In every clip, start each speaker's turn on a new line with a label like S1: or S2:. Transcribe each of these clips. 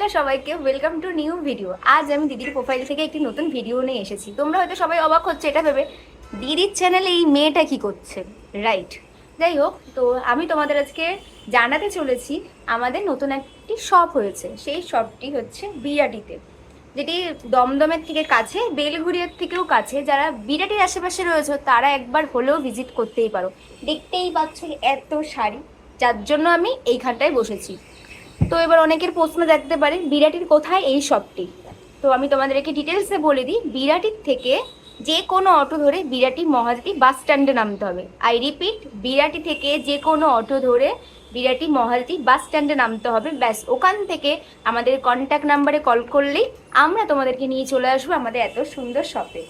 S1: Hello সবাইকে welcome to new video আজ আমি দিদির প্রোফাইল থেকে একটি নতুন ভিডিও নিয়ে এসেছি। তোমরা হয়তো সবাই অবাক হচ্ছে, এটা ভেবে। দিদির চ্যানেলে এই মেয়েটা কি করছে? রাইট যাই হোক, তো আমি তোমাদের আজকে জানাতে চলেছি, আমাদের নতুন একটি শপ হয়েছে। সেই শপটি হচ্ছে বিরাটিতে। যেটি দমদমের থেকে কাছে, বেলঘুরিয়ার থেকেও কাছে। যারা বিরাটির আশেপাশে রয়েছে, তারা একবার হলেও ভিজিট করতেই পারো। দেখতেই পাচ্ছ এত শাড়ি, যার জন্য আমি এইখানটায় বসেছি। তো এবার অনেকের প্রশ্ন জাগতে পারে, বিরাটির কোথায় এই শপটি? তো আমি তোমাদেরকে ডিটেলসে বলে দিই, বিরাটির থেকে যে কোনো অটো ধরে বিরাটি মহাজাতি বাস স্ট্যান্ডে নামতে হবে। আই রিপিট বিরাটি থেকে যে কোনো অটো ধরে বিরাটি মহাজাতি বাস স্ট্যান্ডে নামতে হবে। ব্যাস, ওখান থেকে আমাদের কন্ট্যাক্ট নাম্বারে কল করলেই আমরা তোমাদেরকে নিয়ে চলে আসব আমাদের এত সুন্দর শপে।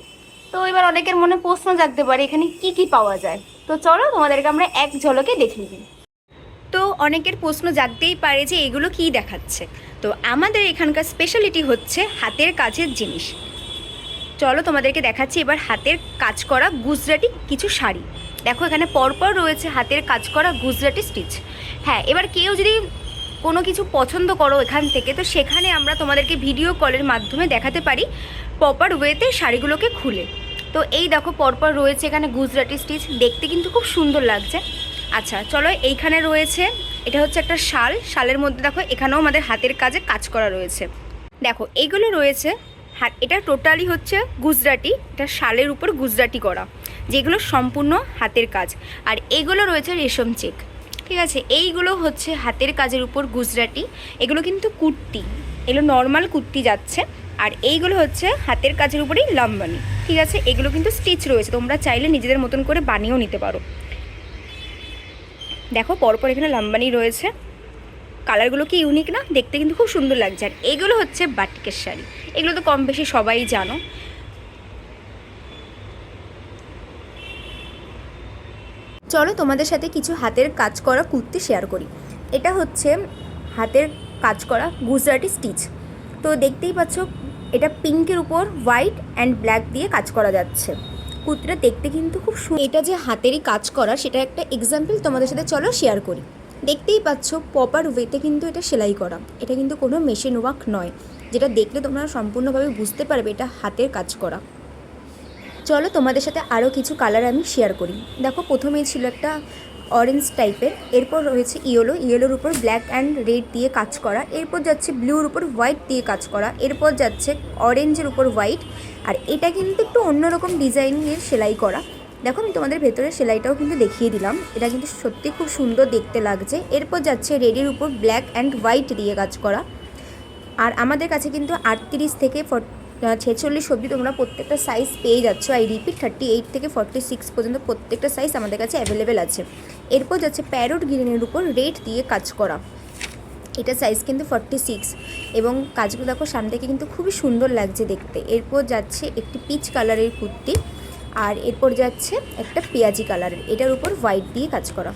S1: তো এবার অনেকের মনে প্রশ্ন জাগতে পারে, এখানে কি কি পাওয়া যায়? তো চলো তোমাদেরকে আমরা এক ঝলকে দেখিয়ে দিই অনেকের প্রশ্ন জাগতেই পারে যে এগুলো কি দেখাচ্ছে। তো আমাদের এখানকার স্পেশালিটি হচ্ছে হাতের কাজের জিনিস। চলো তোমাদেরকে দেখাচ্ছি এবার হাতের কাজ করা গুজরাটি কিছু শাড়ি। দেখো এখানে পরপর রয়েছে হাতের কাজ করা গুজরাটি স্টিচ হ্যাঁ এবার কেউ যদি কোনো কিছু পছন্দ করো এখান থেকে, তো সেখানে আমরা তোমাদেরকে ভিডিও কলের মাধ্যমে দেখাতে পারি প্রপার ওয়েতে শাড়িগুলোকে খুলে। তো এই দেখো পরপর রয়েছে এখানে গুজরাটি স্টিচ দেখতে কিন্তু খুব সুন্দর লাগছে। আচ্ছা চলো এইখানে রয়েছে, এটা হচ্ছে একটা শাল, শালের মধ্যে দেখো, এখানেও আমাদের হাতের কাজে কাজ করা রয়েছে। দেখো, এইগুলো রয়েছে হাত এটা টোটালি হচ্ছে গুজরাটি, এটা শালের উপর গুজরাটি করা, যেগুলো সম্পূর্ণ হাতের কাজ। আর এগুলো রয়েছে রেশম চেক, ঠিক আছে? এইগুলো হচ্ছে হাতের কাজের উপর গুজরাটি, এগুলো কিন্তু কুর্তি, এগুলো নর্মাল কুর্তি যাচ্ছে, আর এইগুলো হচ্ছে হাতের কাজের উপরেই লাম্বানি, ঠিক আছে? এগুলো কিন্তু স্টিচ রয়েছে, তোমরা চাইলে নিজেদের মতন করে বানিয়েও নিতে পারো। দেখো, পরপর এখানে লাম্বানি রয়েছে। কালারগুলো কি ইউনিক না? দেখতে কিন্তু খুব সুন্দর লাগছে। আর এগুলো হচ্ছে বাটিকের শাড়ি। এগুলো তো কম বেশি সবাই জানো। চলো তোমাদের সাথে কিছু হাতের কাজ করা কুর্তি শেয়ার করি। এটা হচ্ছে হাতের কাজ করা গুজরাটি স্টিচ তো দেখতেই পাচ্ছ, এটা পিঙ্কের উপর হোয়াইট অ্যান্ড ব্ল্যাক দিয়ে কাজ করা যাচ্ছে। কুর্তিটা দেখতে কিন্তু খুব সুন্দর এটা যে হাতেরই কাজ করা, সেটা একটা এক্সাম্পল তোমাদের সাথে চলো শেয়ার করি। দেখতেই পাচ্ছ প্রপার ওয়েতে কিন্তু এটা সেলাই করা। এটা কিন্তু কোনো মেশিন ওয়ার্ক নয়। যেটা দেখলে তোমরা সম্পূর্ণভাবে বুঝতে পারবে এটা হাতের কাজ করা। চলো তোমাদের সাথে আরও কিছু কালার আমি শেয়ার করি। দেখো, প্রথমেই ছিল একটা অরেঞ্জ টাইপের এরপর রয়েছে ইয়েলো ইয়েলোর উপর ব্ল্যাক অ্যান্ড রেড দিয়ে কাজ করা। এরপর যাচ্ছে ব্লুর উপর হোয়াইট দিয়ে কাজ করা। এরপর যাচ্ছে অরেঞ্জের উপর হোয়াইট আর এটা কিন্তু একটু অন্যরকম ডিজাইনের সেলাই করা। দেখো, আমি তোমাদের ভেতরে সেলাইটাও কিন্তু দেখিয়ে দিলাম। এটা কিন্তু সত্যি খুব সুন্দর দেখতে লাগছে। এরপর যাচ্ছে রেডের উপর ব্ল্যাক অ্যান্ড হোয়াইট দিয়ে কাজ করা। আর আমাদের কাছে কিন্তু আটত্রিশ থেকে ছেচল্লিশ অবধি তোমরা প্রত্যেকটা সাইজ পেয়ে যাচ্ছ। আই রিপিট থার্টি এইট থেকে ফর্টি সিক্স পর্যন্ত প্রত্যেকটা সাইজ আমাদের কাছে অ্যাভেলেবেল আছে। এরপর যাচ্ছে প্যারোট গ্রিনের উপর রেড দিয়ে কাজ করা। এটা সাইজ কিন্তু ফর্টি সিক্স এবং কাজগুলো দেখো, সামনে থেকে কিন্তু খুবই সুন্দর লাগছে দেখতে। এরপর যাচ্ছে একটি পিচ কালারের কুর্তি। আর এরপর যাচ্ছে একটা পেঁয়াজি কালারের এটার উপর হোয়াইট দিয়ে কাজ করা।